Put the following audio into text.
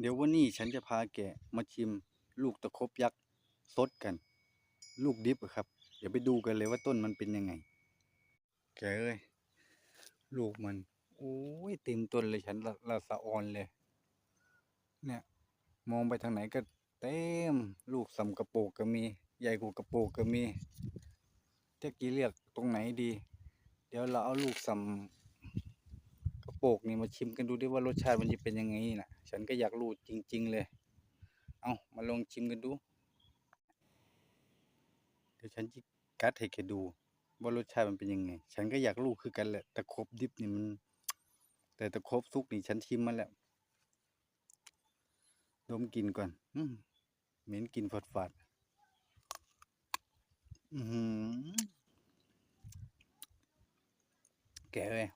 เดี๋ยววันนี้ฉันจะพาแกมาชิมลูกตะครบยักษ์สดกัน ลูกดิบครับ เดี๋ยวไปดูกันเลยว่าต้นมันเป็นยังไง แกเอ้ยลูกมัน โอ้ยเต็มต้นเลยฉันละละสะออนเลย เนี่ย มองไปทางไหนก็เต็ม ลูกสำกระโปรงก็มี ใหญ่กว่ากระโปรงก็มีจะกี่เรียกตรงไหนดี เดี๋ยวเราเอาลูกสำกระ โปรงนี่มาชิมกันดูดิว่ารสชาติมันจะเป็นยังไงน่ะฉันก็อยากรู้จริง ๆ เลย เอามาลองชิมกันดู เดี๋ยวฉันจะกัดให้แกดูว่ารสชาติมันเป็นยังไง ฉันก็อยากรู้คือกันแหละตะครบดิบนี่มัน แต่ตะครบสุกนี่ฉันชิมมาแล้วดมกลินก่อนอืเหม็นกลินฝาดฝาดอืแกเอ้ย